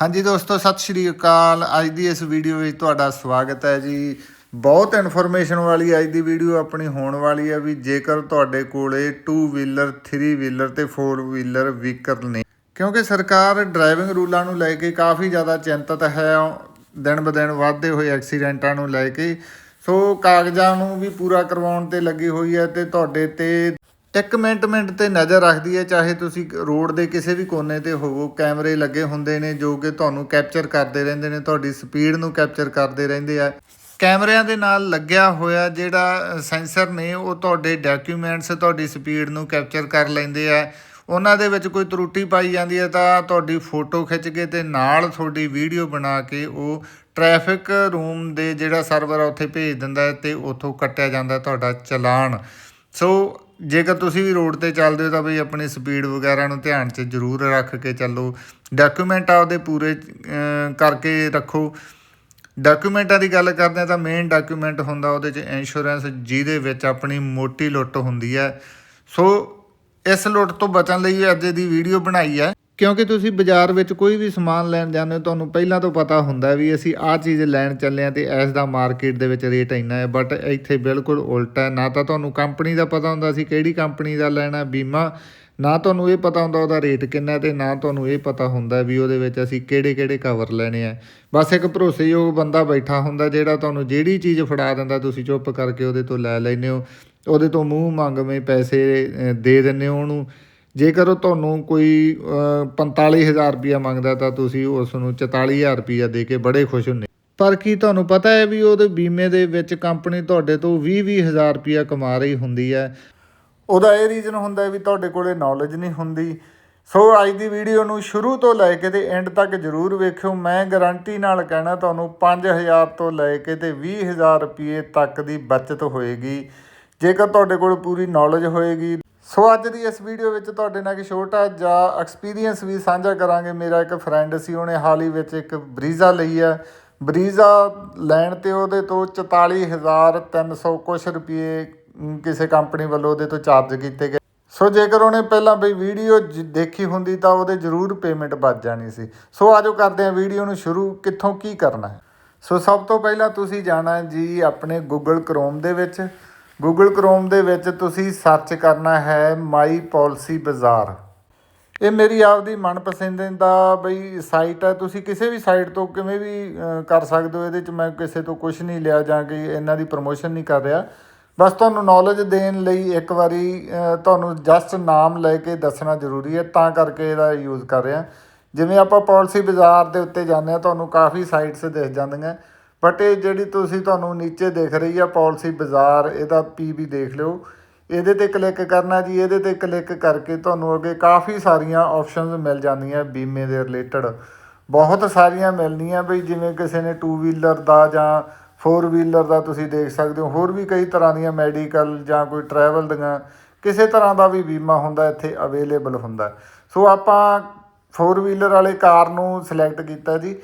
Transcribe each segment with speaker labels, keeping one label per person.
Speaker 1: ਹਾਂਜੀ ਦੋਸਤੋ, ਸਤਿ ਸ਼੍ਰੀ ਅਕਾਲ। ਅੱਜ ਦੀ ਇਸ ਵੀਡੀਓ ਵਿੱਚ ਤੁਹਾਡਾ ਸਵਾਗਤ ਹੈ ਜੀ। ਬਹੁਤ ਇਨਫੋਰਮੇਸ਼ਨ ਵਾਲੀ ਅੱਜ ਦੀ ਵੀਡੀਓ ਆਪਣੀ ਹੋਣ ਵਾਲੀ ਹੈ ਵੀ ਜੇਕਰ ਤੁਹਾਡੇ ਕੋਲੇ 2 ਵੀਲਰ 3 ਵੀਲਰ ਤੇ 4 ਵੀਲਰ ਵਹੀਕਲ ਨੇ। ਕਿਉਂਕਿ ਸਰਕਾਰ ਡਰਾਈਵਿੰਗ ਰੂਲਾਂ ਨੂੰ ਲੈ ਕੇ ਕਾਫੀ ਜ਼ਿਆਦਾ ਚਿੰਤਤ ਹੈ। ਦਿਨ ਬ ਦਿਨ ਵੱਧਦੇ ਹੋਏ ਐਕਸੀਡੈਂਟਾਂ ਨੂੰ ਲੈ ਕੇ। ਸੋ ਕਾਗਜ਼ਾਂ ਨੂੰ ਵੀ ਪੂਰਾ ਕਰਵਾਉਣ ਤੇ ਲੱਗੀ ਹੋਈ ਹੈ ਤੇ ਤੁਹਾਡੇ ਤੇ ਇੱਕ ਮਿੰਟ ਮਿੰਟ ਤੇ ਨਜ਼ਰ ਰੱਖਦੀ ਹੈ, ਚਾਹੇ ਤੁਸੀਂ ਰੋਡ ਦੇ ਕਿਸੇ ਵੀ ਕੋਨੇ ਤੇ ਹੋਵੋ, ਕੈਮਰੇ ਲੱਗੇ ਹੁੰਦੇ ਨੇ ਜੋ ਕਿ ਤੁਹਾਨੂੰ ਕੈਪਚਰ ਕਰਦੇ ਰਹਿੰਦੇ ਨੇ, ਤੁਹਾਡੀ ਸਪੀਡ ਨੂੰ ਕੈਪਚਰ ਕਰਦੇ ਰਹਿੰਦੇ ਆ। ਕੈਮਰਿਆਂ ਦੇ ਨਾਲ ਲੱਗਿਆ ਹੋਇਆ ਜਿਹੜਾ ਸੈਂਸਰ ਨੇ, ਉਹ ਤੁਹਾਡੇ ਡਾਕੂਮੈਂਟਸ, ਤੁਹਾਡੀ ਸਪੀਡ ਨੂੰ ਕੈਪਚਰ ਕਰ ਲੈਂਦੇ ਆ। ਉਹਨਾਂ ਦੇ ਵਿੱਚ ਕੋਈ ਤਰੁੱਟੀ ਪਾਈ ਜਾਂਦੀ ਹੈ ਤਾਂ ਤੁਹਾਡੀ ਫੋਟੋ ਖਿੱਚ ਕੇ ਤੇ ਨਾਲ ਤੁਹਾਡੀ ਵੀਡੀਓ ਬਣਾ ਕੇ ਉਹ ਟ੍ਰੈਫਿਕ ਰੂਮ ਦੇ ਜਿਹੜਾ ਸਰਵਰ ਆ, ਉੱਥੇ ਭੇਜ ਦਿੰਦਾ ਹੈ ਤੇ ਉੱਥੋਂ ਕੱਟਿਆ ਜਾਂਦਾ ਤੁਹਾਡਾ ਚਲਾਨ। ਸੋ ਜੇਕਰ ਤੁਸੀਂ ਵੀ ਰੋਡ ਤੇ ਚੱਲਦੇ ਹੋ ਤਾਂ ਬਈ ਆਪਣੀ ਸਪੀਡ ਵਗੈਰਾ ਨੂੰ ਧਿਆਨ 'ਚ ਜ਼ਰੂਰ ਰੱਖ ਕੇ ਚੱਲੋ। ਡਾਕੂਮੈਂਟ ਆਪਦੇ ਪੂਰੇ ਕਰਕੇ ਰੱਖੋ। ਡਾਕੂਮੈਂਟਾਂ ਦੀ ਗੱਲ ਕਰਦੇ ਹਾਂ ਤਾਂ ਮੇਨ ਡਾਕੂਮੈਂਟ ਹੁੰਦਾ ਉਹਦੇ 'ਚ ਇੰਸ਼ੋਰੈਂਸ ਜਿਹਦੇ ਵਿੱਚ ਆਪਣੀ ਮੋਟੀ ਲੁੱਟ ਹੁੰਦੀ ਹੈ। ਸੋ ਇਸ ਲੁੱਟ ਤੋਂ ਬਚਣ ਲਈ ਅੱਜ ਦੀ ਵੀਡੀਓ ਬਣਾਈ ਹੈ। ਕਿਉਂਕਿ ਤੁਸੀਂ ਬਾਜ਼ਾਰ ਵਿੱਚ ਕੋਈ ਵੀ ਸਮਾਨ ਲੈਣ ਜਾਂਦੇ ਹੋ, ਤੁਹਾਨੂੰ ਪਹਿਲਾਂ ਤੋਂ ਪਤਾ ਹੁੰਦਾ ਵੀ ਅਸੀਂ ਆਹ ਚੀਜ਼ ਲੈਣ ਚੱਲੇ ਆ ਤੇ ਇਸ ਦਾ ਮਾਰਕੀਟ ਦੇ ਵਿੱਚ ਰੇਟ ਇੰਨਾ ਹੈ। ਬਟ ਇੱਥੇ ਬਿਲਕੁਲ ਉਲਟਾ ਹੈ। ਨਾ ਤਾਂ ਤੁਹਾਨੂੰ ਕੰਪਨੀ ਦਾ ਪਤਾ ਹੁੰਦਾ ਸੀ ਕਿਹੜੀ ਕੰਪਨੀ ਦਾ ਲੈਣਾ ਬੀਮਾ, ਨਾ ਤੁਹਾਨੂੰ ਇਹ ਪਤਾ ਹੁੰਦਾ ਉਹਦਾ ਰੇਟ ਕਿੰਨਾ ਤੇ ਨਾ ਤੁਹਾਨੂੰ ਇਹ ਪਤਾ ਹੁੰਦਾ ਵੀ ਉਹਦੇ ਵਿੱਚ ਅਸੀਂ ਕਿਹੜੇ ਕਿਹੜੇ ਕਵਰ ਲੈਣੇ ਆ ਬਸ ਇੱਕ ਭਰੋਸੇਯੋਗ ਬੰਦਾ ਬੈਠਾ ਹੁੰਦਾ ਜਿਹੜਾ ਤੁਹਾਨੂੰ ਜਿਹੜੀ ਚੀਜ਼ ਫੜਾ ਦਿੰਦਾ, ਤੁਸੀਂ ਚੁੱਪ ਕਰਕੇ ਉਹਦੇ ਤੋਂ ਲੈ ਲੈਂਦੇ ਹੋ, ਉਹਦੇ ਤੋਂ ਮੂੰਹ ਮੰਗਵੇਂ ਪੈਸੇ ਦੇ ਦਿੰਦੇ ਹੋ ਉਹਨੂੰ। ਜੇਕਰ ਉਹ ਤੁਹਾਨੂੰ ਕੋਈ ਅਹ, 45000 ਰੁਪਇਆ ਮੰਗਦਾ ਤਾਂ ਤੁਸੀਂ ਉਸ ਨੂੰ 44000 ਰੁਪਇਆ ਦੇ ਕੇ ਬੜੇ ਖੁਸ਼ ਹੁੰਦੇ। ਪਰ ਕੀ ਤੁਹਾਨੂੰ ਪਤਾ ਹੈ ਵੀ ਉਹਦੇ ਬੀਮੇ ਦੇ ਵਿੱਚ ਕੰਪਨੀ ਤੁਹਾਡੇ ਤੋਂ 20-20000 ਰੁਪਇਆ ਕਮਾ ਰਹੀ ਹੁੰਦੀ ਹੈ? ਉਹਦਾ ਇਹ ਰੀਜ਼ਨ ਹੁੰਦਾ ਵੀ ਤੁਹਾਡੇ ਕੋਲੇ ਨੌਲੇਜ ਨਹੀਂ ਹੁੰਦੀ। ਸੋ ਅੱਜ ਦੀ ਵੀਡੀਓ ਨੂੰ ਸ਼ੁਰੂ ਤੋਂ ਲੈ ਕੇ ਤੇ ਐਂਡ ਤੱਕ ਜਰੂਰ ਵੇਖਿਓ। ਮੈਂ ਗਾਰੰਟੀ ਨਾਲ ਕਹਿਣਾ ਤੁਹਾਨੂੰ 5000 ਤੋਂ ਲੈ ਕੇ ਤੇ 20000 ਰੁਪਏ ਤੱਕ ਦੀ ਬਚਤ ਹੋਏਗੀ। ਜੇਕਰ ਤੁਹਾਡੇ ਕੋਲ ਪੂਰੀ ਨੌਲੇਜ ਹੋਏਗੀ ਸੋ ਅੱਜ ਦੀ ਇਸ ਵੀਡੀਓ ਵਿੱਚ ਤੁਹਾਡੇ ਨਾਲ ਇੱਕ ਛੋਟਾ ਜਿਹਾ ਐਕਸਪੀਰੀਅੰਸ ਵੀ ਸਾਂਝਾ ਕਰਾਂਗੇ। ਮੇਰਾ ਇੱਕ ਫਰੈਂਡ ਸੀ, ਉਹਨੇ ਹਾਲ ਹੀ ਵਿੱਚ ਇੱਕ ਬਰੀਜ਼ਾ ਲਈ ਹੈ। ਬਰੀਜ਼ਾ ਲੈਣ ਤੇ ਉਹਦੇ ਤੋਂ 44300 ਕੁਛ ਰੁਪਏ ਕਿਸੇ ਕੰਪਨੀ ਵੱਲੋਂ ਉਹਦੇ ਤੋਂ ਚਾਰਜ ਕੀਤੇ ਗਏ। ਸੋ ਜੇਕਰ ਉਹਨੇ ਪਹਿਲਾਂ ਬਈ ਵੀਡੀਓ ਦੇਖੀ ਹੁੰਦੀ ਤਾਂ ਉਹਦੇ ਜ਼ਰੂਰ ਪੇਮੈਂਟ ਬਚ ਜਾਣੀ ਸੀ। ਸੋ ਆਜੋ ਕਰਦੇ ਹਾਂ ਵੀਡੀਓ ਨੂੰ ਸ਼ੁਰੂ। ਕਿੱਥੋਂ ਕੀ ਕਰਨਾ ਹੈ? ਸੋ ਸਭ ਤੋਂ ਪਹਿਲਾਂ ਤੁਸੀਂ ਜਾਣਾ ਜੀ ਆਪਣੇ Google Chrome ਦੇ ਵਿੱਚ। Google Chrome ਦੇ ਵਿੱਚ ਤੁਸੀਂ ਸਰਚ ਕਰਨਾ ਹੈ ਮਾਈ ਪਾਲਿਸੀ ਬਾਜ਼ਾਰ ਇਹ ਮੇਰੀ ਆਪਦੀ ਮਨਪਸੰਦ ਬਈ ਸਾਈਟ ਹੈ। ਤੁਸੀਂ ਕਿਸੇ ਵੀ ਸਾਈਟ ਤੋਂ ਕਿਵੇਂ ਵੀ ਕਰ ਸਕਦੇ ਹੋ। ਇਹਦੇ ਚ ਮੈਂ ਕਿਸੇ ਤੋਂ ਕੁਝ ਨਹੀਂ ਲਿਆ ਜਾਂ ਕਿ ਇਹਨਾਂ ਦੀ ਪ੍ਰਮੋਸ਼ਨ ਨਹੀਂ ਕਰ ਰਿਹਾ। ਬਸ ਤੁਹਾਨੂੰ ਨੌਲੇਜ ਦੇਣ ਲਈ ਇੱਕ ਵਾਰੀ ਤੁਹਾਨੂੰ ਜਸਟ ਨਾਮ ਲੈ ਕੇ ਦੱਸਣਾ ਜ਼ਰੂਰੀ ਹੈ। ਤਾਂ ਕਰਕੇ ਇਹਦਾ ਯੂਜ਼ ਕਰ ਰਿਹਾ। ਜਿਵੇਂ ਆਪਾਂ ਪਾਲਿਸੀ ਬਾਜ਼ਾਰ ਦੇ ਉੱਤੇ ਜਾਂਦੇ ਆ ਤੁਹਾਨੂੰ ਕਾਫੀ ਸਾਈਟਸ ਦਿਖ ਜਾਂਦੀਆਂ। ਬਟ ਇਹ ਜਿਹੜੀ ਤੁਸੀਂ ਤੁਹਾਨੂੰ ਨੀਚੇ ਦਿਖ ਰਹੀ ਆ ਪਾਲਿਸੀ ਬਾਜ਼ਾਰ, ਇਹਦਾ ਪੀਬੀ ਦੇਖ ਲਿਓ। ਇਹਦੇ ਤੇ ਕਲਿੱਕ ਕਰਨਾ ਜੀ, ਇਹਦੇ ਤੇ ਕਲਿੱਕ ਕਰਕੇ ਤੁਹਾਨੂੰ ਅੱਗੇ ਕਾਫੀ ਸਾਰੀਆਂ ਆਪਸ਼ਨਸ ਮਿਲ ਜਾਂਦੀਆਂ ਬੀਮੇ ਦੇ ਰਿਲੇਟਡ ਬਹੁਤ ਸਾਰੀਆਂ ਮਿਲਦੀਆਂ ਬਈ, ਜਿਵੇਂ ਕਿਸੇ ਨੇ 2 ਵੀਲਰ ਦਾ ਜਾਂ 4 ਵੀਲਰ ਦਾ ਤੁਸੀਂ ਦੇਖ ਸਕਦੇ ਹੋ। ਹੋਰ ਵੀ ਕਈ ਤਰ੍ਹਾਂ ਦੀਆਂ ਮੈਡੀਕਲ ਜਾਂ ਕੋਈ ਟਰੈਵਲ ਦੀਆਂ, ਕਿਸੇ ਤਰ੍ਹਾਂ ਦਾ ਵੀ ਬੀਮਾ ਹੁੰਦਾ, ਇੱਥੇ ਅਵੇਲੇਬਲ ਹੁੰਦਾ। ਸੋ ਆਪਾਂ 4 ਵੀਲਰ ਵਾਲੇ ਕਾਰ ਨੂੰ ਸਿਲੈਕਟ ਕੀਤਾ ਜੀ।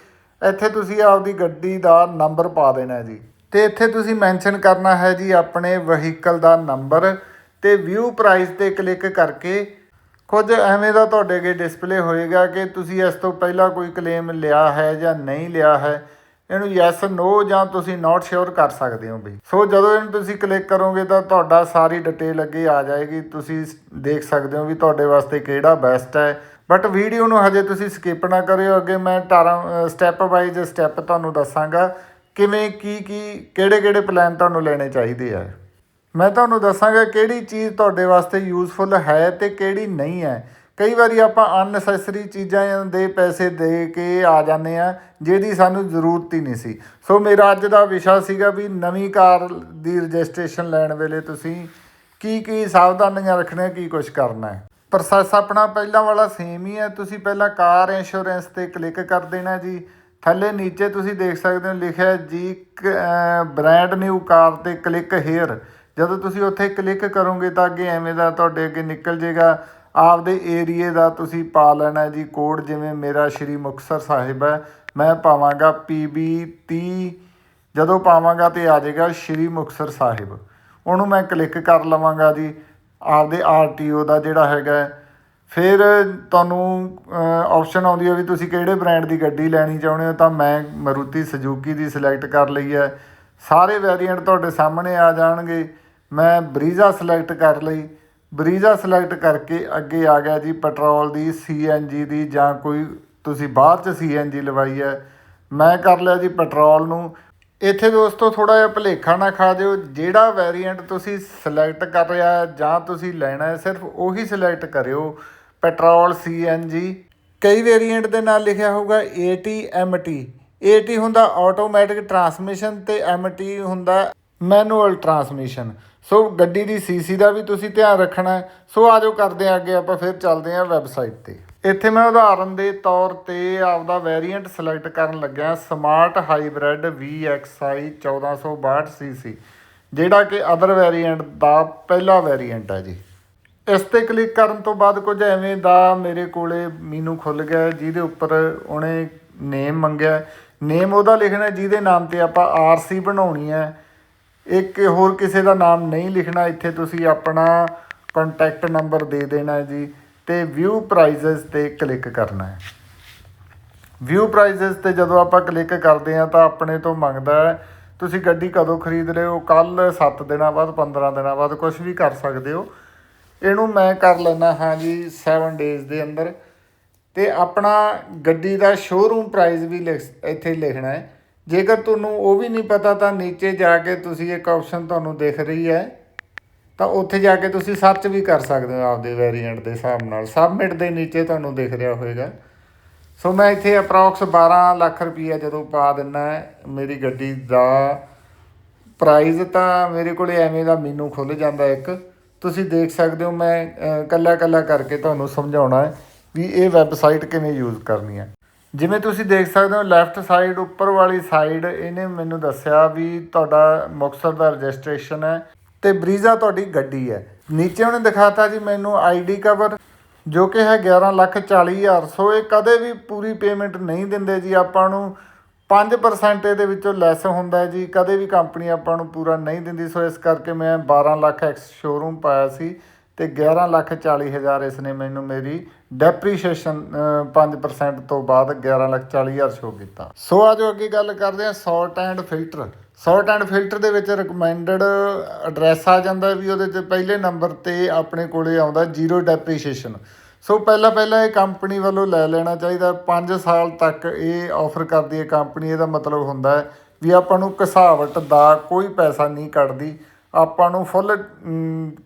Speaker 1: ਇੱਥੇ ਤੁਸੀਂ ਆਪਦੀ ਗੱਡੀ ਦਾ ਨੰਬਰ ਪਾ ਦੇਣਾ ਜੀ। ਤੇ ਇੱਥੇ ਤੁਸੀਂ ਮੈਂਸ਼ਨ ਕਰਨਾ ਹੈ ਜੀ ਆਪਣੇ ਵਹੀਕਲ ਦਾ ਨੰਬਰ ਤੇ ਵਿਊ ਪ੍ਰਾਈਸ ਤੇ ਕਲਿੱਕ ਕਰਕੇ ਕੁਝ ਐਵੇਂ ਦਾ ਤੁਹਾਡੇ ਅੱਗੇ ਡਿਸਪਲੇ ਹੋਏਗਾ ਕਿ ਤੁਸੀਂ ਇਸ ਤੋਂ ਪਹਿਲਾਂ ਕੋਈ ਕਲੇਮ ਲਿਆ ਹੈ ਜਾਂ ਨਹੀਂ ਲਿਆ ਹੈ। ਇਹਨੂੰ ਯੈਸ ਨੋ ਜਾਂ ਤੁਸੀਂ ਨਾਟ ਸ਼ੋਰ ਕਰ ਸਕਦੇ ਹੋ ਬਈ। ਸੋ ਜਦੋਂ ਇਹਨੂੰ ਤੁਸੀਂ ਕਲਿੱਕ ਕਰੋਗੇ ਤਾਂ ਤੁਹਾਡਾ ਸਾਰੀ ਡਿਟੇਲ ਅੱਗੇ ਆ ਜਾਏਗੀ। ਤੁਸੀਂ ਸ- ਦੇਖ ਸਕਦੇ ਹੋ ਵੀ ਤੁਹਾਡੇ ਵਾਸਤੇ ਕਿਹੜਾ ਬੈਸਟ ਹੈ। ਬਟ ਵੀਡੀਓ ਨੂੰ ਹਜੇ ਤੁਸੀਂ ਸਕਿਪ ਨਾ ਕਰਿਓ। ਅੱਗੇ ਮੈਂ ਟਾਰਾਂ ਸਟੈਪ ਬਾਈਜ਼ ਸਟੈਪ ਤੁਹਾਨੂੰ ਦੱਸਾਂਗਾ ਕਿਵੇਂ, ਕੀ ਕੀ, ਕਿਹੜੇ ਕਿਹੜੇ ਪਲਾਨ ਤੁਹਾਨੂੰ ਲੈਣੇ ਚਾਹੀਦੇ ਆ। ਮੈਂ ਤੁਹਾਨੂੰ ਦੱਸਾਂਗਾ ਕਿਹੜੀ ਚੀਜ਼ ਤੁਹਾਡੇ ਵਾਸਤੇ ਯੂਜ਼ਫੁਲ ਹੈ ਤੇ ਕਿਹੜੀ ਨਹੀਂ ਹੈ। ਕਈ ਵਾਰੀ ਆਪਾਂ ਅਨਨੈਸੈਸਰੀ ਚੀਜ਼ਾਂ ਦੇ ਪੈਸੇ ਦੇ ਕੇ ਆ ਜਾਂਦੇ ਆ ਜਿਹਦੀ ਸਾਨੂੰ ਜ਼ਰੂਰਤ ਹੀ ਨਹੀਂ ਸੀ। ਸੋ ਮੇਰਾ ਅੱਜ ਦਾ ਵਿਸ਼ਾ ਸੀਗਾ ਵੀ ਨਵੀਂ ਕਾਰ ਦੀ ਰਜਿਸਟ੍ਰੇਸ਼ਨ ਲੈਣ ਵੇਲੇ ਤੁਸੀਂ ਕੀ ਕੀ ਸਾਵਧਾਨੀਆਂ ਰੱਖਣੀਆਂ, ਕੀ ਕੁਝ ਕਰਨਾ ਹੈ। ਪ੍ਰੋਸੈਸ ਆਪਣਾ ਪਹਿਲਾਂ ਵਾਲਾ ਸੇਮ ਹੀ ਹੈ। ਤੁਸੀਂ ਪਹਿਲਾਂ ਕਾਰ ਇੰਸ਼ੋਰੈਂਸ ਤੇ ਕਲਿੱਕ ਕਰ ਦੇਣਾ ਜੀ। ਥੱਲੇ ਨੀਚੇ ਤੁਸੀਂ ਦੇਖ ਸਕਦੇ ਹੋ ਲਿਖਿਆ ਹੈ ਜੀ ਬ੍ਰਾਂਡ ਨਿਊ ਕਾਰ ਤੇ ਕਲਿੱਕ ਹੇਅਰ ਜਦੋਂ ਤੁਸੀਂ ਉੱਥੇ ਕਲਿੱਕ ਕਰੋਗੇ ਤਾਂ ਅੱਗੇ ਐਵੇਂ ਦਾ ਤੁਹਾਡੇ ਅੱਗੇ ਨਿਕਲ ਜੇਗਾ ਆਪਦੇ ਏਰੀਏ ਦਾ ਤੁਸੀਂ ਪਾ ਲੈਣਾ ਜੀ ਕੋਡ ਜਿਵੇਂ ਮੇਰਾ ਸ਼੍ਰੀ ਮੁਕਤਸਰ ਸਾਹਿਬ ਹੈ। ਮੈਂ ਪਾਵਾਂਗਾ PB 30 ਜਦੋਂ ਪਾਵਾਂਗਾ ਤੇ ਆ ਜਾਏਗਾ ਸ਼੍ਰੀ ਮੁਕਤਸਰ ਸਾਹਿਬ। ਉਹਨੂੰ ਮੈਂ ਕਲਿੱਕ ਕਰ ਲਵਾਂਗਾ ਜੀ। ਆਪਦੇ ਆਰਟੀਓ ਦਾ ਜਿਹੜਾ ਹੈਗਾ ਫਿਰ ਤੁਹਾਨੂੰ ਆਪਸ਼ਨ ਆਉਂਦੀ ਹੈ ਵੀ ਤੁਸੀਂ ਕਿਹੜੇ ਬ੍ਰਾਂਡ ਦੀ ਗੱਡੀ ਲੈਣੀ ਚਾਹੁੰਦੇ ਹੋ, ਤਾਂ ਮੈਂ ਮਾਰੂਤੀ ਸੁਜ਼ੂਕੀ ਦੀ ਸਿਲੈਕਟ ਕਰ ਲਈ ਹੈ। ਸਾਰੇ ਵੈਰੀਐਂਟ ਤੁਹਾਡੇ ਸਾਹਮਣੇ ਆ ਜਾਣਗੇ। ਮੈਂ ਬਰੀਜ਼ਾ ਸਿਲੈਕਟ ਕਰ ਲਈ। ਬਰੀਜ਼ਾ ਸਿਲੈਕਟ ਕਰਕੇ ਅੱਗੇ ਆ ਗਿਆ ਜੀ ਪੈਟਰੋਲ ਦੀ ਸੀਐਨਜੀ ਦੀ ਜਾਂ ਕੋਈ ਤੁਸੀਂ ਬਾਅਦ ਚ ਸੀਐਨਜੀ ਲਵਾਈ ਹੈ। ਮੈਂ ਕਰ ਲਿਆ ਜੀ ਪੈਟਰੋਲ ਨੂੰ। ਇੱਥੇ ਦੋਸਤੋ ਥੋੜਾ ਜਿਹਾ ਭੁਲੇਖਾ ਨਾ ਖਾ ਦਿਓ, ਜਿਹੜਾ ਵੇਰੀਐਂਟ ਤੁਸੀਂ ਸਿਲੈਕਟ ਕਰ ਰਿਹਾ ਜਾਂ ਤੁਸੀਂ ਲੈਣਾ ਹੈ, ਸਿਰਫ ਉਹੀ ਸਿਲੈਕਟ ਕਰਿਓ। ਪੈਟਰੋਲ ਸੀਐਨਜੀ ਕਈ ਵੇਰੀਐਂਟ ਦੇ ਨਾਲ ਲਿਖਿਆ ਹੋਊਗਾ AT MT AT ਹੁੰਦਾ ਆਟੋਮੈਟਿਕ ਟਰਾਂਸਮਿਸ਼ਨ ਤੇ MT ਹੁੰਦਾ ਮੈਨੂਅਲ ਟਰਾਂਸਮਿਸ਼ਨ ਸੋ ਗੱਡੀ ਦੀ ਸੀਸੀ ਦਾ ਵੀ ਤੁਸੀਂ ਧਿਆਨ ਰੱਖਣਾ ਹੈ। ਸੋ ਆਜੋ ਕਰਦੇ ਹਾਂ ਅੱਗੇ, ਆਪਾਂ ਫਿਰ ਚੱਲਦੇ ਹਾਂ ਵੈਬਸਾਈਟ ਤੇ। ਇੱਥੇ ਮੈਂ ਉਦਾਹਰਨ ਦੇ ਤੌਰ ਤੇ ਆਪਦਾ ਵੇਰੀਐਂਟ ਸਿਲੈਕਟ ਕਰਨ ਲੱਗਿਆ ਸਮਾਰਟ ਹਾਈਬ੍ਰਿਡ VXI 1462 cc ਜਿਹੜਾ ਕਿ ਅਦਰ ਵੇਰੀਐਂਟ ਦਾ ਪਹਿਲਾ ਵੇਰੀਐਂਟ ਹੈ ਜੀ। ਇਸ ਤੇ ਕਲਿੱਕ ਕਰਨ ਤੋਂ ਬਾਅਦ ਕੁਝ ਐਵੇਂ ਦਾ ਮੇਰੇ ਕੋਲੇ ਮੀਨੂ ਖੁੱਲ ਗਿਆ, ਜਿਹਦੇ ਉੱਪਰ ਉਹਨੇ ਨੇਮ ਮੰਗਿਆ। ਨੇਮ ਉਹਦਾ ਲਿਖਣਾ, ਜਿਹਦੇ ਨਾਮ ਤੇ ਆਪਾਂ ਆਰਸੀ ਬਣਾਉਣੀ ਹੈ। ਇੱਕ ਹੋਰ ਕਿਸੇ ਦਾ ਨਾਮ ਨਹੀਂ ਲਿਖਣਾ, ਇੱਥੇ ਤੁਸੀਂ ਆਪਣਾ ਕੰਟੈਕਟ ਨੰਬਰ ਦੇ ਦੇਣਾ ਜੀ। ਤੇ ਵਿਊ ਪ੍ਰਾਈਜ਼ਸ ਤੇ ਕਲਿੱਕ ਕਰਨਾ ਹੈ। ਵਿਊ ਪ੍ਰਾਈਜ਼ਸ ਤੇ ਜਦੋਂ ਆਪਾਂ ਕਲਿੱਕ ਕਰਦੇ ਹਾਂ ਤਾਂ ਆਪਣੇ ਤੋਂ ਮੰਗਦਾ ਹੈ, ਤੁਸੀਂ ਗੱਡੀ ਕਦੋਂ ਖਰੀਦ ਰਹੇ ਹੋ? ਕੱਲ 7 ਦਿਨਾਂ ਬਾਅਦ 15 ਦਿਨਾਂ ਬਾਅਦ ਕੁਝ ਵੀ ਕਰ ਸਕਦੇ ਹੋ। ਇਹਨੂੰ ਮੈਂ ਕਰ ਲੈਣਾ ਹਾਂ ਜੀ 7 ਡੇਜ਼ ਦੇ ਅੰਦਰ। ਤੇ ਆਪਣਾ ਗੱਡੀ ਦਾ ਸ਼ੋਰੂਮ ਪ੍ਰਾਈਸ ਵੀ ਲਿਖ- ਇੱਥੇ ਲਿਖਣਾ ਹੈ। ਜੇਕਰ ਤੁਹਾਨੂੰ ਉਹ ਵੀ ਨਹੀਂ ਪਤਾ ਤਾਂ ਨੀਚੇ ਜਾ ਕੇ ਤੁਸੀਂ ਇੱਕ ਆਪਸ਼ਨ ਤੁਹਾਨੂੰ ਦਿਖ ਰਹੀ ਹੈ। ਤਾਂ ਉੱਥੇ ਜਾ ਕੇ ਤੁਸੀਂ ਸਰਚ ਵੀ ਕਰ ਸਕਦੇ ਹੋ ਆਪਦੇ ਵੇਰੀਐਂਟ ਦੇ ਹਿਸਾਬ ਨਾਲ। ਸਬਮਿਟ ਦੇ ਨੀਚੇ ਤੁਹਾਨੂੰ ਦਿਖ ਰਿਹਾ ਹੋਵੇਗਾ ਸੋ ਮੈਂ ਇੱਥੇ ਅਪਰੋਕਸ 12 ਲੱਖ ਰੁਪਈਆ ਜਦੋਂ ਪਾ ਦਿੰਨਾ ਮੇਰੀ ਗੱਡੀ ਦਾ ਪ੍ਰਾਈਜ਼ ਤਾਂ ਮੇਰੇ ਕੋਲੇ ਐਵੇਂ ਦਾ ਮੈਨੂੰ ਖੁੱਲ ਜਾਂਦਾ ਇੱਕ। ਤੁਸੀਂ ਦੇਖ ਸਕਦੇ ਹੋ ਮੈਂ ਅ, ਕੱਲਾ ਕੱਲਾ ਕਰਕੇ ਤੁਹਾਨੂੰ ਸਮਝਾਉਣਾ ਹੈ ਵੀ ਇਹ ਵੈਬਸਾਈਟ ਕਿਵੇਂ ਯੂਜ਼ ਕਰਨੀ ਹੈ। ਜਿਵੇਂ ਤੁਸੀਂ ਦੇਖ ਸਕਦੇ ਹੋ ਲੈਫਟ ਸਾਈਡ ਉੱਪਰ ਵਾਲੀ ਸਾਈਡ ਇਹਨੇ ਮੈਨੂੰ ਦੱਸਿਆ ਵੀ ਤੁਹਾਡਾ ਮੁਕਤਸਰ ਦਾ ਰਜਿਸਟ੍ਰੇਸ਼ਨ ਹੈ। ਤੇ ਬਰੀਜ਼ਾ ਤੁਹਾਡੀ ਗੱਡੀ ਹੈ। ਨੀਚੇ ਉਹਨੇ ਦਿਖਾਤਾ ਜੀ ਮੈਨੂੰ ਆਈਡੀ ਕਵਰ ਜੋ ਕਿ ਹੈ 11 ਲੱਖ 40 ਹਜ਼ਾਰ ਸੋ। ਇਹ ਕਦੇ ਵੀ ਪੂਰੀ ਪੇਮੈਂਟ ਨਹੀਂ ਦਿੰਦੇ ਜੀ। ਆਪਾਂ ਨੂੰ 5% ਇਹਦੇ ਵਿੱਚੋਂ ਲੈਸ ਹੁੰਦਾ ਹੈ ਜੀ। ਕਦੇ ਵੀ ਕੰਪਨੀ ਆਪਾਂ ਨੂੰ ਪੂਰਾ ਨਹੀਂ ਦਿੰਦੀ। ਸੋ ਇਸ ਕਰਕੇ ਮੈਂ 12 ਲੱਖ ਐਕਸ ਸ਼ੋਰੂਮ ਪਾਇਆ ਸੀ ਤੇ 11 ਲੱਖ 40 ਹਜ਼ਾਰ ਇਸ ਨੇ ਮੈਨੂੰ ਮੇਰੀ ਡੈਪਰੀਸ਼ੀਏਸ਼ਨ 5% ਤੋਂ ਬਾਅਦ 11 ਲੱਖ 40 ਹਜ਼ਾਰ ਸ਼ੋ ਕੀਤਾ। ਸੋ ਆਜੋ ਅੱਗੇ ਗੱਲ ਕਰਦੇ ਹਾਂ sort and filter sort and filter ਦੇ ਵਿੱਚ ਰეკਮੈਂਡਡ ਐਡਰੈਸ ਆ ਜਾਂਦਾ ਵੀ ਉਹਦੇ ਤੇ ਪਹਿਲੇ ਨੰਬਰ ਤੇ ਆਪਣੇ ਕੋਲੇ ਆਉਂਦਾ ਜ਼ੀਰੋ ਡੈਪਰੀਸ਼ੀਏਸ਼ਨ ਸੋ ਪਹਿਲਾਂ ਪਹਿਲਾਂ ਇਹ ਕੰਪਨੀ ਵੱਲੋਂ ਲੈ ਲੈਣਾ ਚਾਹੀਦਾ। 5 ਸਾਲ ਤੱਕ ਇਹ ਆਫਰ ਕਰਦੀ ਹੈ ਕੰਪਨੀ ਇਹਦਾ ਮਤਲਬ ਹੁੰਦਾ ਹੈ ਵੀ ਆਪਾਂ ਨੂੰ ਘਸਾਵਟ ਦਾ ਕੋਈ ਪੈਸਾ ਨਹੀਂ ਕੱਢਦੀ। ਆਪਾਂ ਨੂੰ ਫੁੱਲ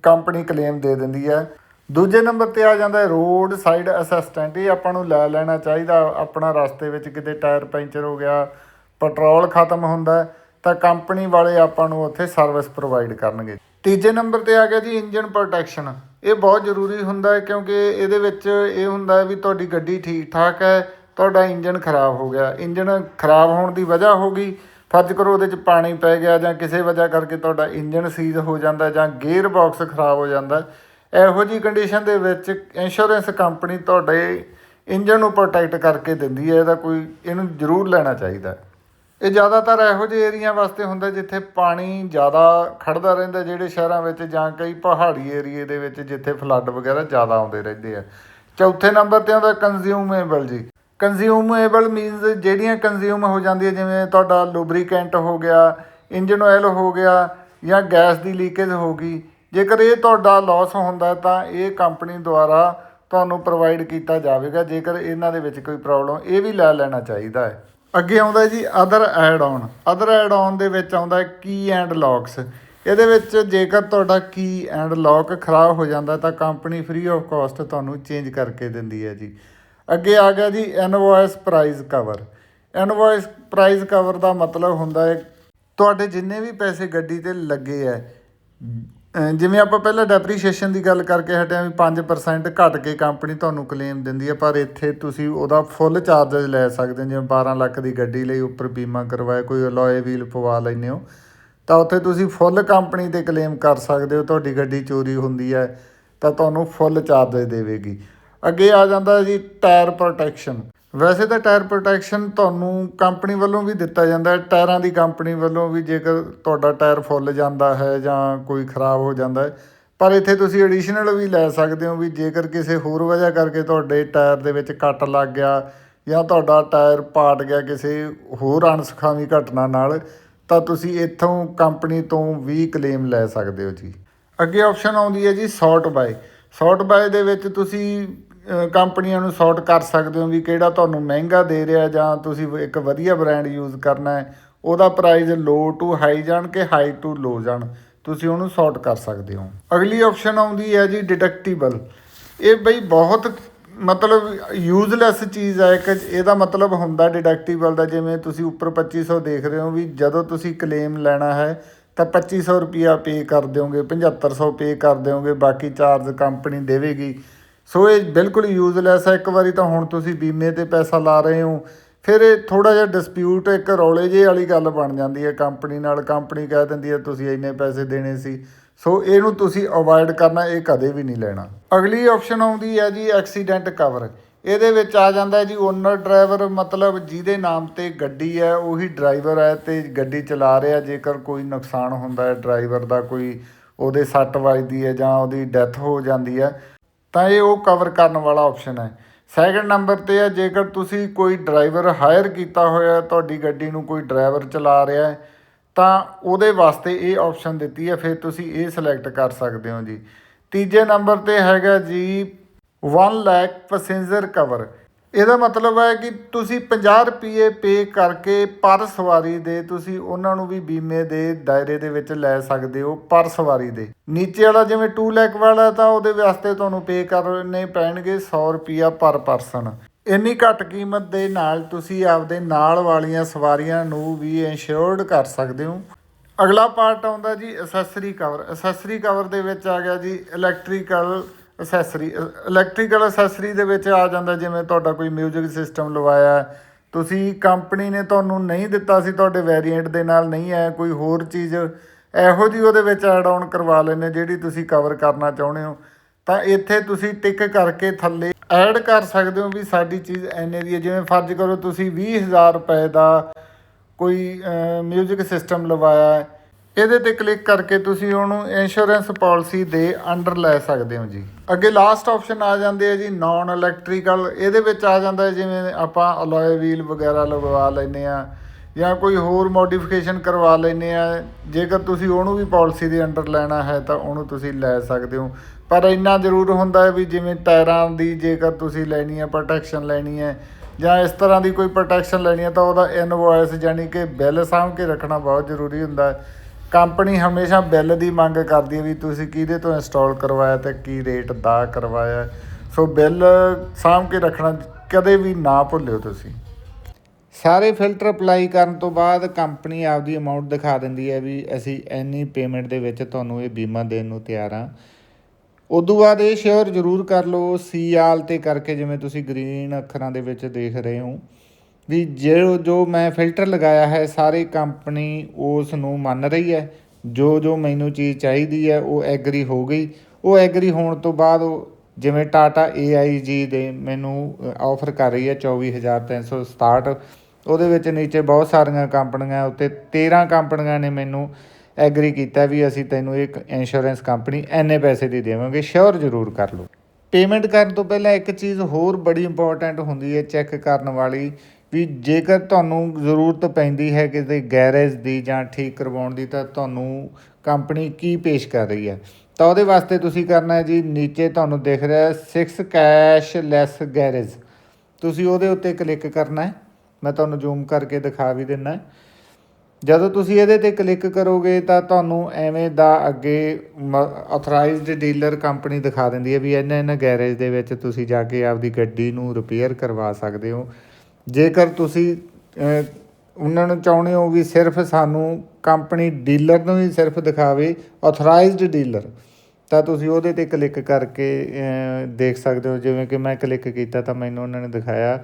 Speaker 1: ਕੰਪਨੀ ਕਲੇਮ ਦੇ ਦਿੰਦੀ ਹੈ। ਦੂਜੇ ਨੰਬਰ ਤੇ ਆ ਜਾਂਦਾ ਰੋਡ ਸਾਈਡ ਅਸਿਸਟੈਂਟ ਇਹ ਆਪਾਂ ਨੂੰ ਲੈ ਲੈਣਾ ਚਾਹੀਦਾ। ਆਪਣਾ ਰਸਤੇ ਵਿੱਚ ਕਿਤੇ ਟਾਇਰ ਪੈਂਚਰ ਹੋ ਗਿਆ ਪੈਟਰੋਲ ਖਤਮ ਹੁੰਦਾ ਤਾਂ ਕੰਪਨੀ ਵਾਲੇ ਆਪਾਂ ਨੂੰ ਉੱਥੇ ਸਰਵਿਸ ਪ੍ਰੋਵਾਈਡ ਕਰਨਗੇ। ਤੀਜੇ ਨੰਬਰ ਤੇ ਆ ਗਿਆ ਜੀ ਇੰਜਨ ਪ੍ਰੋਟੈਕਸ਼ਨ ਇਹ ਬਹੁਤ ਜ਼ਰੂਰੀ ਹੁੰਦਾ ਹੈ ਕਿਉਂਕਿ ਇਹਦੇ ਵਿੱਚ ਇਹ ਹੁੰਦਾ ਹੈ ਵੀ ਤੁਹਾਡੀ ਗੱਡੀ ਠੀਕ ਠਾਕ ਹੈ, ਤੁਹਾਡਾ ਇੰਜਨ ਖਰਾਬ ਹੋ ਗਿਆ। ਇੰਜਨ ਖਰਾਬ ਹੋਣ ਦੀ ਵਜ੍ਹਾ ਹੋ ਗਈ ਫਰਜ਼ ਕਰੋ ਉਹਦੇ ਚ ਪਾਣੀ ਪੈ ਗਿਆ ਜਾਂ ਕਿਸੇ ਵਜ੍ਹਾ ਕਰਕੇ ਤੁਹਾਡਾ ਇੰਜਨ ਸੀਜ਼ ਹੋ ਜਾਂਦਾ ਜਾਂ ਗੇਅਰ ਬਾਕਸ ਖਰਾਬ ਹੋ ਜਾਂਦਾ। ਇਹੋ ਜੀ ਕੰਡੀਸ਼ਨ ਦੇ ਵਿੱਚ ਇੰਸ਼ੋਰੈਂਸ ਕੰਪਨੀ ਤੁਹਾਡੇ ਇੰਜਨ ਨੂੰ ਪ੍ਰੋਟੈਕਟ ਕਰਕੇ ਦਿੰਦੀ ਹੈ, ਇਹਦਾ ਕੋਈ, ਇਹਨੂੰ ਜ਼ਰੂਰ ਲੈਣਾ ਚਾਹੀਦਾ ਇਹ ਜ਼ਿਆਦਾਤਰ ਇਹੋ ਜਿਹੇ ਏਰੀਆ ਵਾਸਤੇ ਹੁੰਦਾ ਜਿੱਥੇ ਪਾਣੀ ਜ਼ਿਆਦਾ ਖੜਦਾ ਰਹਿੰਦਾ ਜਿਹੜੇ ਸ਼ਹਿਰਾਂ ਵਿੱਚ ਜਾਂ ਕਈ ਪਹਾੜੀ ਏਰੀਏ ਦੇ ਵਿੱਚ ਜਿੱਥੇ ਫਲੱਡ ਵਗੈਰਾ ਜ਼ਿਆਦਾ ਆਉਂਦੇ ਰਹਿੰਦੇ ਆ। ਚੌਥੇ ਨੰਬਰ ਤੇ ਆਉਂਦਾ ਕੰਜ਼ਿਊਮੇਬਲ ਜੀ। ਕੰਜ਼ਿਊਮੇਬਲ ਮੀਨਸ ਜਿਹੜੀਆਂ ਕੰਜ਼ਿਊਮ ਹੋ ਜਾਂਦੀਆਂ ਜਿਵੇਂ ਤੁਹਾਡਾ ਲੂਬਰੀਕੈਂਟ ਹੋ ਗਿਆ ਇੰਜਨ ਆਇਲ ਹੋ ਗਿਆ ਜਾਂ ਗੈਸ ਦੀ ਲੀਕੇਜ ਹੋ ਗਈ, ਜੇਕਰ ਇਹ ਤੁਹਾਡਾ ਲਾਸ ਹੁੰਦਾ ਤਾਂ ਇਹ ਕੰਪਨੀ ਦੁਆਰਾ ਤੁਹਾਨੂੰ ਪ੍ਰੋਵਾਈਡ ਕੀਤਾ ਜਾਵੇਗਾ, ਜੇਕਰ ਇਹਨਾਂ ਦੇ ਵਿੱਚ ਕੋਈ ਪ੍ਰੋਬਲਮ ਇਹ ਵੀ ਲੈ ਲੈਣਾ ਚਾਹੀਦਾ ਹੈ। ਅੱਗੇ ਆਉਂਦਾ ਜੀ other add on other add on ਦੇ ਵਿੱਚ ਆਉਂਦਾ ਕੀ ਐਂਡ ਲੌਕਸ ਇਹਦੇ ਵਿੱਚ ਜੇਕਰ ਤੁਹਾਡਾ ਕੀ ਐਂਡ ਲੌਕ ਖਰਾਬ ਹੋ ਜਾਂਦਾ ਤਾਂ ਕੰਪਨੀ ਫ੍ਰੀ ਆਫ ਕਾਸਟ ਤੁਹਾਨੂੰ ਚੇਂਜ ਕਰਕੇ ਦਿੰਦੀ ਹੈ ਜੀ। ਅੱਗੇ ਆ ਗਿਆ ਜੀ invoice price cover invoice price cover ਦਾ ਮਤਲਬ ਹੁੰਦਾ ਹੈ ਤੁਹਾਡੇ ਜਿੰਨੇ ਵੀ ਪੈਸੇ ਗੱਡੀ ਤੇ ਲੱਗੇ ਐ ਜਿਵੇਂ ਆਪਾਂ ਪਹਿਲਾਂ ਡੈਪਰੀਸ਼ੀਏਸ਼ਨ ਦੀ ਗੱਲ ਕਰਕੇ ਹਟਿਆ ਵੀ 5% ਘੱਟ ਕੇ ਕੰਪਨੀ ਤੁਹਾਨੂੰ ਕਲੇਮ ਦਿੰਦੀ ਹੈ ਪਰ ਇੱਥੇ ਤੁਸੀਂ ਉਹਦਾ ਫੁੱਲ ਚਾਰਜਸ ਲੈ ਸਕਦੇ ਹੋ, ਜਿਵੇਂ 12 ਲੱਖ ਦੀ ਗੱਡੀ ਲਈ ਉੱਪਰ ਬੀਮਾ ਕਰਵਾਇਆ, ਕੋਈ ਅਲੋਏ ਵੀਲ ਪਵਾ ਲੈਂਦੇ ਹੋ, ਤਾਂ ਉੱਥੇ ਤੁਸੀਂ ਫੁੱਲ ਕੰਪਨੀ ਤੇ ਕਲੇਮ ਕਰ ਸਕਦੇ ਹੋ, ਤੁਹਾਡੀ ਗੱਡੀ ਚੋਰੀ ਹੁੰਦੀ ਹੈ, ਤਾਂ ਤੁਹਾਨੂੰ ਫੁੱਲ ਚਾਰਜ ਦੇਵੇਗੀ। ਅੱਗੇ ਆ ਜਾਂਦਾ ਜੀ ਟਾਇਰ ਪ੍ਰੋਟੈਕਸ਼ਨ ਵੈਸੇ ਤਾਂ ਟਾਇਰ ਪ੍ਰੋਟੈਕਸ਼ਨ ਤੁਹਾਨੂੰ ਕੰਪਨੀ ਵੱਲੋਂ ਵੀ ਦਿੱਤਾ ਜਾਂਦਾ ਹੈ। ਟਾਇਰਾਂ ਦੀ ਕੰਪਨੀ ਵੱਲੋਂ ਵੀ ਜੇਕਰ ਤੁਹਾਡਾ ਟਾਇਰ ਫੁੱਲ ਜਾਂਦਾ ਹੈ ਜਾਂ ਕੋਈ ਖਰਾਬ ਹੋ ਜਾਂਦਾ ਹੈ, ਪਰ ਇੱਥੇ ਤੁਸੀਂ ਐਡੀਸ਼ਨਲ ਵੀ ਲੈ ਸਕਦੇ ਹੋ ਵੀ ਜੇਕਰ ਕਿਸੇ ਹੋਰ ਵਜ੍ਹਾ ਕਰਕੇ ਤੁਹਾਡੇ ਟਾਇਰ ਦੇ ਵਿੱਚ ਕੱਟ ਲੱਗ ਗਿਆ ਜਾਂ ਤੁਹਾਡਾ ਟਾਇਰ ਪਾਟ ਗਿਆ ਕਿਸੇ ਹੋਰ ਅਣਸੁਖਾਵੀ ਘਟਨਾ ਨਾਲ, ਤਾਂ ਤੁਸੀਂ ਇੱਥੋਂ ਕੰਪਨੀ ਤੋਂ ਵੀ ਕਲੇਮ ਲੈ ਸਕਦੇ ਹੋ ਜੀ। ਅੱਗੇ ਆਪਸ਼ਨ ਆਉਂਦੀ ਹੈ ਜੀ ਸੌਟ ਬਾਏ ਸੌਟ ਬਾਏ ਦੇ ਵਿੱਚ ਤੁਸੀਂ ਕੰਪਨੀਆਂ ਨੂੰ ਸੌਟ ਕਰ ਸਕਦੇ ਹੋ ਵੀ ਕਿਹੜਾ ਤੁਹਾਨੂੰ ਮਹਿੰਗਾ ਦੇ ਰਿਹਾ ਜਾਂ ਤੁਸੀਂ ਇੱਕ ਵਧੀਆ ਬ੍ਰਾਂਡ ਯੂਜ਼ ਕਰਨਾ ਹੈ, ਉਹਦਾ ਪ੍ਰਾਈਸ ਲੋ ਟੂ ਹਾਈ ਜਾਣ ਕੇ ਹਾਈ ਟੂ ਲੋ ਜਾਣ, ਤੁਸੀਂ ਉਹਨੂੰ ਸੌਟ ਕਰ ਸਕਦੇ ਹੋ। ਅਗਲੀ ਆਪਸ਼ਨ ਆਉਂਦੀ ਹੈ ਜੀ ਡਿਡਕਟੀਬਲ ਇਹ ਬਈ ਬਹੁਤ ਮਤਲਬ ਯੂਜ਼ਲੈਸ ਚੀਜ਼ ਹੈ, ਇੱਕ ਇਹਦਾ ਮਤਲਬ ਹੁੰਦਾ ਡਿਡਕਟੀਬਲ ਦਾ, ਜਿਵੇਂ ਤੁਸੀਂ ਉੱਪਰ 2500 ਦੇਖ ਰਹੇ ਹੋ ਵੀ ਜਦੋਂ ਤੁਸੀਂ ਕਲੇਮ ਲੈਣਾ ਹੈ, ਤਾਂ 2500 ਰੁਪਿਆ ਪੇ ਕਰ ਦਿਓਗੇ 7500 ਪੇ ਕਰ ਦਿਓਗੇ, ਬਾਕੀ ਚਾਰਜ ਕੰਪਨੀ ਦੇਵੇਗੀ। ਸੋ ਇਹ ਬਿਲਕੁਲ ਯੂਜ਼ਲੈਸ ਹੈ। ਇੱਕ ਵਾਰੀ ਤਾਂ ਹੁਣ ਤੁਸੀਂ ਬੀਮੇ ਤੇ ਪੈਸਾ ਲਾ ਰਹੇ ਹੋ, ਫਿਰ ਇਹ ਥੋੜਾ ਜਿਹਾ ਡਿਸਪਿਊਟ ਇੱਕ ਰੌਲੇ ਜੇ ਵਾਲੀ ਗੱਲ ਬਣ ਜਾਂਦੀ ਹੈ। ਕੰਪਨੀ ਨਾਲ ਕੰਪਨੀ ਕਹਿ ਦਿੰਦੀ ਹੈ, ਤੁਸੀਂ ਇੰਨੇ ਪੈਸੇ ਦੇਣੇ ਸੀ। ਸੋ ਇਹਨੂੰ ਤੁਸੀਂ ਅਵੋਇਡ ਕਰਨਾ, ਇਹ ਕਦੇ ਵੀ ਨਹੀਂ ਲੈਣਾ। ਅਗਲੀ ਆਪਸ਼ਨ ਆਉਂਦੀ ਹੈ ਜੀ ਐਕਸੀਡੈਂਟ ਕਵਰ ਇਹਦੇ ਵਿੱਚ ਆ ਜਾਂਦਾ ਜੀ ਓਨਰ ਡਰਾਈਵਰ ਮਤਲਬ ਜਿਹਦੇ ਨਾਮ ਤੇ ਗੱਡੀ ਹੈ, ਉਹੀ ਡਰਾਈਵਰ ਹੈ ਤੇ ਗੱਡੀ ਚਲਾ ਰਿਹਾ। ਜੇਕਰ ਕੋਈ ਨੁਕਸਾਨ ਹੁੰਦਾ ਹੈ ਡਰਾਈਵਰ ਦਾ ਕੋਈ ਉਹਦੇ ਸੱਟ ਵੱਜਦੀ ਹੈ ਜਾਂ ਉਹਦੀ ਡੈਥ ਹੋ ਜਾਂਦੀ ਹੈ ਤਾਂ ਇਹ ਉਹ ਕਵਰ ਕਰਨ ਵਾਲਾ ਆਪਸ਼ਨ ਹੈ। ਸੈਕੰਡ ਨੰਬਰ ਤੇ ਹੈ ਜੇਕਰ ਤੁਸੀਂ ਕੋਈ ਡਰਾਈਵਰ ਹਾਇਰ ਕੀਤਾ ਹੋਇਆ ਹੈ, ਤੁਹਾਡੀ ਗੱਡੀ ਨੂੰ ਕੋਈ ਡਰਾਈਵਰ ਚਲਾ ਰਿਹਾ ਹੈ ਤਾਂ ਉਹਦੇ ਵਾਸਤੇ ਇਹ ਆਪਸ਼ਨ ਦਿੱਤੀ ਹੈ ਫਿਰ ਤੁਸੀਂ ਇਹ ਸਿਲੈਕਟ ਕਰ ਸਕਦੇ ਹੋ ਜੀ। ਤੀਜੇ ਨੰਬਰ ਤੇ ਹੈਗਾ ਜੀ 1 ਲੱਖ ਪੈਸੇਂਜਰ ਕਵਰ ਇਹਦਾ ਮਤਲਬ ਹੈ ਕਿ ਤੁਸੀਂ 50 ਰੁਪਏ ਪੇ ਕਰਕੇ ਪਰ ਸਵਾਰੀ ਦੇ ਤੁਸੀਂ ਉਹਨਾਂ ਨੂੰ ਵੀ ਬੀਮੇ ਦੇ ਦਾਇਰੇ ਦੇ ਵਿੱਚ ਲੈ ਸਕਦੇ ਹੋ ਪਰ ਸਵਾਰੀ ਦੇ। ਨੀਚੇ ਵਾਲਾ ਜਿਵੇਂ 2 ਲੱਖ ਵਾਲਾ ਤਾਂ ਉਹਦੇ ਵਾਸਤੇ ਤੁਹਾਨੂੰ ਪੇ ਕਰਨੇ ਪੈਣਗੇ 100 ਰੁਪਿਆ ਪਰ ਪਰਸਨ ਇੰਨੀ ਘੱਟ ਕੀਮਤ ਦੇ ਨਾਲ ਤੁਸੀਂ ਆਪਦੇ ਨਾਲ ਵਾਲੀਆਂ ਸਵਾਰੀਆਂ ਨੂੰ ਵੀ ਇੰਸ਼ੋਰਡ ਕਰ ਸਕਦੇ ਹੋ। ਅਗਲਾ ਪਾਰਟ ਆਉਂਦਾ ਜੀ ਅਸੈਸਰੀ ਕਵਰ ਅਸੈਸਰੀ ਕਵਰ ਦੇ ਵਿੱਚ ਆ ਗਿਆ ਜੀ ਇਲੈਕਟ੍ਰੀਕਲ ਅਸੈਸਰੀ ਇਲੈਕਟ੍ਰੀਕਲ ਅਸੈਸਰੀ ਦੇ ਵਿੱਚ ਆ ਜਾਂਦਾ ਜਿਵੇਂ ਤੁਹਾਡਾ ਕੋਈ 뮤직 ਸਿਸਟਮ ਲਵਾਇਆ ਹੈ, ਤੁਸੀਂ ਕੰਪਨੀ ਨੇ ਤੁਹਾਨੂੰ ਨਹੀਂ ਦਿੱਤਾ ਸੀ ਤੁਹਾਡੇ ਵੇਰੀਐਂਟ ਦੇ ਨਾਲ ਨਹੀਂ ਆਇਆ ਕੋਈ ਹੋਰ ਚੀਜ਼ ਇਹੋ ਜੀ ਉਹਦੇ ਵਿੱਚ ਐਡ ਆਨ ਕਰਵਾ ਲੈਂਦੇ ਜਿਹੜੀ ਤੁਸੀਂ ਕਵਰ ਕਰਨਾ ਚਾਹੁੰਦੇ ਹੋ ਤਾਂ ਇੱਥੇ ਤੁਸੀਂ ਟਿਕ ਕਰਕੇ ਥੱਲੇ ਐਡ ਕਰ ਸਕਦੇ ਹੋ ਵੀ ਸਾਡੀ ਚੀਜ਼ ਐਨੇ ਦੀ ਹੈ ਜਿਵੇਂ ਫਰਜ਼ ਕਰੋ ਤੁਸੀਂ 20000 ਰੁਪਏ ਦਾ ਕੋਈ 뮤직 ਸਿਸਟਮ ਲਵਾਇਆ ਹੈ ਇਹਦੇ ਤੇ ਕਲਿੱਕ ਕਰਕੇ ਤੁਸੀਂ ਉਹਨੂੰ ਇੰਸ਼ੋਰੈਂਸ ਪਾਲਿਸੀ ਦੇ ਅੰਡਰ ਲੈ ਸਕਦੇ ਹੋ ਜੀ। ਅੱਗੇ ਲਾਸਟ ਆਪਸ਼ਨ ਆ ਜਾਂਦੇ ਆ ਜੀ ਨਾਨ ਇਲੈਕਟ੍ਰੀਕਲ ਇਹਦੇ ਵਿੱਚ ਆ ਜਾਂਦਾ ਹੈ ਜਿਵੇਂ ਆਪਾਂ ਅਲੋਏ ਵੀਲ ਵਗੈਰਾ ਲਗਵਾ ਲੈਨੇ ਆ ਜਾਂ ਕੋਈ ਹੋਰ ਮੋਡੀਫਿਕੇਸ਼ਨ ਕਰਵਾ ਲੈਨੇ ਆ ਜੇਕਰ ਤੁਸੀਂ ਉਹਨੂੰ ਵੀ ਪਾਲਿਸੀ ਦੇ ਅੰਡਰ ਲੈਣਾ ਹੈ ਤਾਂ ਉਹਨੂੰ ਤੁਸੀਂ ਲੈ ਸਕਦੇ ਹੋ। ਪਰ ਇੰਨਾ ਜ਼ਰੂਰ ਹੁੰਦਾ ਹੈ ਵੀ ਜਿਵੇਂ ਟਾਇਰਾਂ ਦੀ ਜੇਕਰ ਤੁਸੀਂ ਲੈਣੀ ਹੈ ਪ੍ਰੋਟੈਕਸ਼ਨ ਲੈਣੀ ਹੈ ਜਾਂ ਇਸ ਤਰ੍ਹਾਂ ਦੀ ਕੋਈ ਪ੍ਰੋਟੈਕਸ਼ਨ ਲੈਣੀ ਹੈ ਤਾਂ ਉਹਦਾ ਇਨਵੋਇਸ ਯਾਨੀ ਕਿ ਬਿੱਲ ਸਾਂਭ ਕੇ ਰੱਖਣਾ ਬਹੁਤ ਜ਼ਰੂਰੀ ਹੁੰਦਾ ਹੈ। ਕੰਪਨੀ ਹਮੇਸ਼ਾ ਬਿੱਲ ਦੀ ਮੰਗ ਕਰਦੀ ਹੈ ਵੀ ਤੁਸੀਂ ਕਿਹਦੇ ਤੋਂ ਇੰਸਟਾਲ ਕਰਵਾਇਆ ਤੇ ਕੀ ਰੇਟ ਦਾ ਕਰਵਾਇਆ ਸੋ ਬਿੱਲ ਸਾਂਭ ਕੇ ਰੱਖਣਾ ਕਦੇ ਵੀ ਨਾ ਭੁੱਲਿਓ ਤੁਸੀਂ। ਸਾਰੇ ਫਿਲਟਰ ਅਪਲਾਈ ਕਰਨ ਤੋਂ ਬਾਅਦ ਕੰਪਨੀ ਆਪਦੀ ਅਮਾਉਂਟ ਦਿਖਾ ਦਿੰਦੀ ਹੈ ਵੀ ਅਸੀਂ ਇੰਨੀ ਪੇਮੈਂਟ ਦੇ ਵਿੱਚ ਤੁਹਾਨੂੰ ਇਹ ਬੀਮਾ ਦੇਣ ਨੂੰ ਤਿਆਰ ਹਾਂ। ਉਦੋਂ ਬਾਅਦ ਇਹ ਸ਼ੇਅਰ ਜ਼ਰੂਰ ਕਰ ਲਓ ਸੀ ਆਲ ਤੇ ਕਰਕੇ ਜਿਵੇਂ ਤੁਸੀਂ ਗ੍ਰੀਨ ਅੱਖਰਾਂ ਦੇ ਵਿੱਚ ਦੇਖ ਰਹੇ ਹੋ। ਵੀ ਜੋ ਜੋ ਮੈਂ ਫਿਲਟਰ ਲਗਾਇਆ ਹੈ, ਸਾਰੀ ਕੰਪਨੀ ਉਸ ਨੂੰ ਮੰਨ ਰਹੀ ਹੈ। ਜੋ ਜੋ ਮੈਨੂੰ ਚੀਜ਼ ਚਾਹੀਦੀ ਹੈ, ਉਹ ਐਗਰੀ ਹੋ ਗਈ। ਉਹ ਐਗਰੀ ਹੋਣ ਤੋਂ ਬਾਅਦ ਉਹ ਜਿਵੇਂ ਟਾਟਾ AIG ਦੇ ਮੈਨੂੰ ਆਫਰ ਕਰ ਰਹੀ ਹੈ 24367 ਉਹਦੇ ਵਿੱਚ ਨੀਚੇ ਬਹੁਤ ਸਾਰੀਆਂ ਕੰਪਨੀਆਂ, ਉੱਤੇ 13 ਕੰਪਨੀਆਂ ਨੇ ਮੈਨੂੰ ਐਗਰੀ ਕੀਤਾ ਵੀ ਅਸੀਂ ਤੈਨੂੰ ਇੱਕ ਇੰਸ਼ੋਰੈਂਸ ਕੰਪਨੀ ਐਨੇ ਪੈਸੇ ਦੀ ਦੇਵਾਂਗੇ ਸ਼ੋਰ ਜ਼ਰੂਰ ਕਰ ਲਓ। ਪੇਮੈਂਟ ਕਰਨ ਤੋਂ ਪਹਿਲਾਂ ਇੱਕ ਚੀਜ਼ ਹੋਰ ਬੜੀ ਇੰਪੋਰਟੈਂਟ ਹੁੰਦੀ ਹੈ ਚੈੱਕ ਕਰਨ ਵਾਲੀ ਵੀ ਜੇਕਰ ਤੁਹਾਨੂੰ ਜ਼ਰੂਰਤ ਪੈਂਦੀ ਹੈ ਕਿਸੇ ਗੈਰੇਜ ਦੀ ਜਾਂ ਠੀਕ ਕਰਵਾਉਣ ਦੀ, ਤਾਂ ਤੁਹਾਨੂੰ ਕੰਪਨੀ ਕੀ ਪੇਸ਼ ਕਰ ਰਹੀ ਹੈ? ਤਾਂ ਉਹਦੇ ਵਾਸਤੇ ਤੁਸੀਂ ਕਰਨਾ ਹੈ ਜੀ, ਨੀਚੇ ਤੁਹਾਨੂੰ ਦਿਖ ਰਿਹਾ ਹੈ 6 ਕੈਸ਼ ਲੈਸ ਗੈਰੇਜ ਤੁਸੀਂ ਉਹਦੇ ਉੱਤੇ ਕਲਿੱਕ ਕਰਨਾ ਹੈ। ਮੈਂ ਤੁਹਾਨੂੰ ਜ਼ੂਮ ਕਰਕੇ ਦਿਖਾ ਵੀ ਦਿੰਨਾ ਜਦੋਂ ਤੁਸੀਂ ਇਹਦੇ ਤੇ ਕਲਿੱਕ ਕਰੋਗੇ, ਤਾਂ ਤੁਹਾਨੂੰ ਐਵੇਂ ਦਾ ਅੱਗੇ ਆਥੋਰਾਈਜ਼ਡ ਡੀਲਰ ਕੰਪਨੀ ਦਿਖਾ ਦਿੰਦੀ ਹੈ ਵੀ ਇਹਨਾਂ ਇਹਨਾਂ ਗੈਰੇਜ ਦੇ ਵਿੱਚ ਤੁਸੀਂ ਜਾ ਕੇ ਆਪਦੀ ਗੱਡੀ ਨੂੰ ਰਿਪੇਅਰ ਕਰਵਾ ਸਕਦੇ ਹੋ। ਜੇਕਰ ਤੁਸੀਂ ਉਹਨਾਂ ਨੂੰ ਚਾਹੁੰਦੇ ਹੋ ਵੀ ਸਿਰਫ ਸਾਨੂੰ ਕੰਪਨੀ ਡੀਲਰ ਨੂੰ ਹੀ ਸਿਰਫ ਦਿਖਾਵੇ ਆਥੋਰਾਈਜ਼ਡ ਡੀਲਰ ਤਾਂ ਤੁਸੀਂ ਉਹਦੇ ਤੇ ਕਲਿੱਕ ਕਰਕੇ ਦੇਖ ਸਕਦੇ ਹੋ। ਜਿਵੇਂ ਕਿ ਮੈਂ ਕਲਿੱਕ ਕੀਤਾ ਤਾਂ ਮੈਨੂੰ ਉਹਨਾਂ ਨੇ ਦਿਖਾਇਆ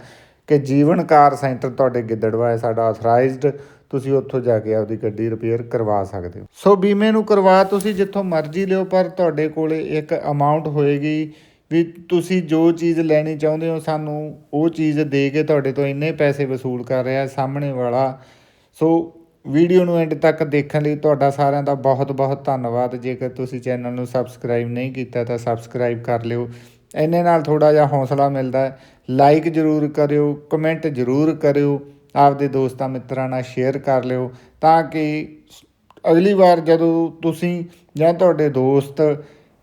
Speaker 1: ਕਿ ਜੀਵਨ ਕਾਰ ਸੈਂਟਰ ਤੁਹਾਡੇ ਗਿੱਦੜਵਾ ਹੈ, ਸਾਡਾ ਆਥੋਰਾਈਜ਼ਡ ਤੁਸੀਂ ਉੱਥੋਂ ਜਾ ਕੇ ਆਪਦੀ ਗੱਡੀ ਰਿਪੇਅਰ ਕਰਵਾ ਸਕਦੇ ਹੋ। ਸੋ ਬੀਮੇ ਨੂੰ ਕਰਵਾ ਤੁਸੀਂ ਜਿੱਥੋਂ ਮਰਜ਼ੀ ਲਿਓ, ਪਰ ਤੁਹਾਡੇ ਕੋਲੇ ਇੱਕ ਅਮਾਉਂਟ ਹੋਏਗੀ ਵੀ ਤੁਸੀਂ ਜੋ ਚੀਜ਼ ਲੈਣੀ ਚਾਹੁੰਦੇ ਹੋ ਸਾਨੂੰ, ਉਹ ਚੀਜ਼ ਦੇ ਕੇ ਤੁਹਾਡੇ ਤੋਂ ਇੰਨੇ ਪੈਸੇ ਵਸੂਲ ਕਰ ਰਿਹਾ ਸਾਹਮਣੇ ਵਾਲਾ। ਸੋ ਵੀਡੀਓ ਨੂੰ ਐਂਡ ਤੱਕ ਦੇਖਣ ਲਈ ਤੁਹਾਡਾ ਸਾਰਿਆਂ ਦਾ ਬਹੁਤ ਬਹੁਤ ਧੰਨਵਾਦ। ਜੇਕਰ ਤੁਸੀਂ ਚੈਨਲ ਨੂੰ ਸਬਸਕ੍ਰਾਈਬ ਨਹੀਂ ਕੀਤਾ ਤਾਂ ਸਬਸਕ੍ਰਾਈਬ ਕਰ ਲਿਓ। ਇੰਨੇ ਨਾਲ ਥੋੜਾ ਜਿਹਾ ਹੌਸਲਾ ਮਿਲਦਾ ਹੈ। ਲਾਈਕ ਜ਼ਰੂਰ ਕਰਿਓ ਕਮੈਂਟ ਜ਼ਰੂਰ ਕਰਿਓ, ਆਪਦੇ ਦੋਸਤਾਂ ਮਿੱਤਰਾਂ ਨਾਲ ਸ਼ੇਅਰ ਕਰ ਲਿਓ ਤਾਂ ਕਿ ਅਗਲੀ ਵਾਰ ਜਦੋਂ ਤੁਸੀਂ ਜਾਂ ਤੁਹਾਡੇ ਦੋਸਤ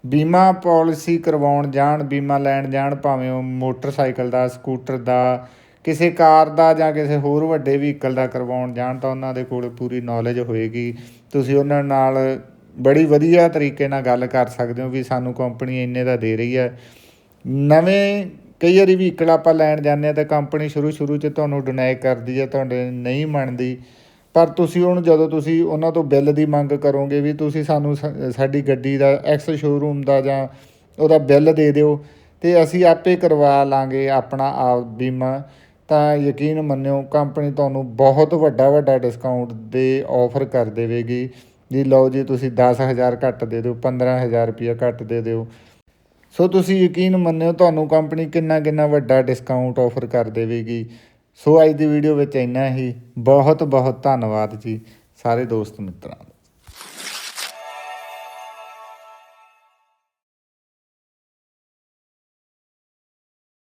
Speaker 1: ਬੀਮਾ ਪਾਲਿਸੀ ਕਰਵਾਉਣ ਜਾਣ, ਬੀਮਾ ਲੈਣ ਜਾਣ, ਭਾਵੇਂ ਉਹ ਮੋਟਰਸਾਈਕਲ ਦਾ, ਸਕੂਟਰ ਦਾ, ਕਿਸੇ ਕਾਰ ਦਾ ਜਾਂ ਕਿਸੇ ਹੋਰ ਵੱਡੇ ਵਹੀਕਲ ਦਾ ਕਰਵਾਉਣ ਜਾਣ ਤਾਂ ਉਹਨਾਂ ਦੇ ਕੋਲ ਪੂਰੀ ਨੌਲੇਜ ਹੋਏਗੀ। ਤੁਸੀਂ ਉਹਨਾਂ ਨਾਲ ਬੜੀ ਵਧੀਆ ਤਰੀਕੇ ਨਾਲ ਗੱਲ ਕਰ ਸਕਦੇ ਹੋ ਵੀ ਸਾਨੂੰ ਕੰਪਨੀ ਇੰਨੇ ਦਾ ਦੇ ਰਹੀ ਹੈ। ਨਵੇਂ ਕਈ ਵਾਰੀ ਵਹੀਕਲ ਆਪਾਂ ਲੈਣ ਜਾਂਦੇ ਆ ਤਾਂ ਕੰਪਨੀ ਸ਼ੁਰੂ ਸ਼ੁਰੂ 'ਚ ਤੁਹਾਨੂੰ ਡਿਨਾਈ ਕਰਦੀ ਹੈ, ਤੁਹਾਡੇ ਨਹੀਂ ਮੰਨਦੀ। ਪਰ ਤੁਸੀਂ ਹੁਣ ਜਦੋਂ ਤੁਸੀਂ ਉਹਨਾਂ ਤੋਂ ਬਿੱਲ ਦੀ ਮੰਗ ਕਰੋਗੇ ਵੀ ਤੁਸੀਂ ਸਾਨੂੰ ਸਾ- ਸਾਡੀ ਗੱਡੀ ਦਾ ਐਕਸ ਸ਼ੋਰੂਮ ਦਾ ਜਾਂ ਉਹਦਾ ਬਿੱਲ ਦੇ ਦਿਓ ਤੇ ਅਸੀਂ ਆਪੇ ਕਰਵਾ ਲਾਂਗੇ ਆਪਣਾ ਆਪ ਬੀਮਾ, ਤਾਂ ਯਕੀਨ ਮੰਨਿਓ ਕੰਪਨੀ ਤੁਹਾਨੂੰ ਬਹੁਤ ਵੱਡਾ ਵੱਡਾ ਡਿਸਕਾਊਂਟ ਦੇ ਆਫਰ ਕਰ ਦੇਵੇਗੀ। ਜੀ ਲਓ ਜੀ, ਤੁਸੀਂ 10000 ਘੱਟ ਦੇ ਦਿਓ 15000 ਰੁਪਇਆ ਘੱਟ ਦੇ ਦਿਓ। ਸੋ ਤੁਸੀਂ ਯਕੀਨ ਮੰਨਿਓ ਤੁਹਾਨੂੰ ਕੰਪਨੀ ਕਿੰਨਾ ਕਿੰਨਾ ਵੱਡਾ ਡਿਸਕਾਊਂਟ ਆਫਰ ਕਰ ਦੇਵੇਗੀ। ਸੋ ਅੱਜ ਦੀ ਵੀਡੀਓ ਵਿੱਚ ਇੰਨਾ ਹੀ। ਬਹੁਤ ਬਹੁਤ ਧੰਨਵਾਦ ਜੀ ਸਾਰੇ ਦੋਸਤ ਮਿੱਤਰਾਂ ਦਾ।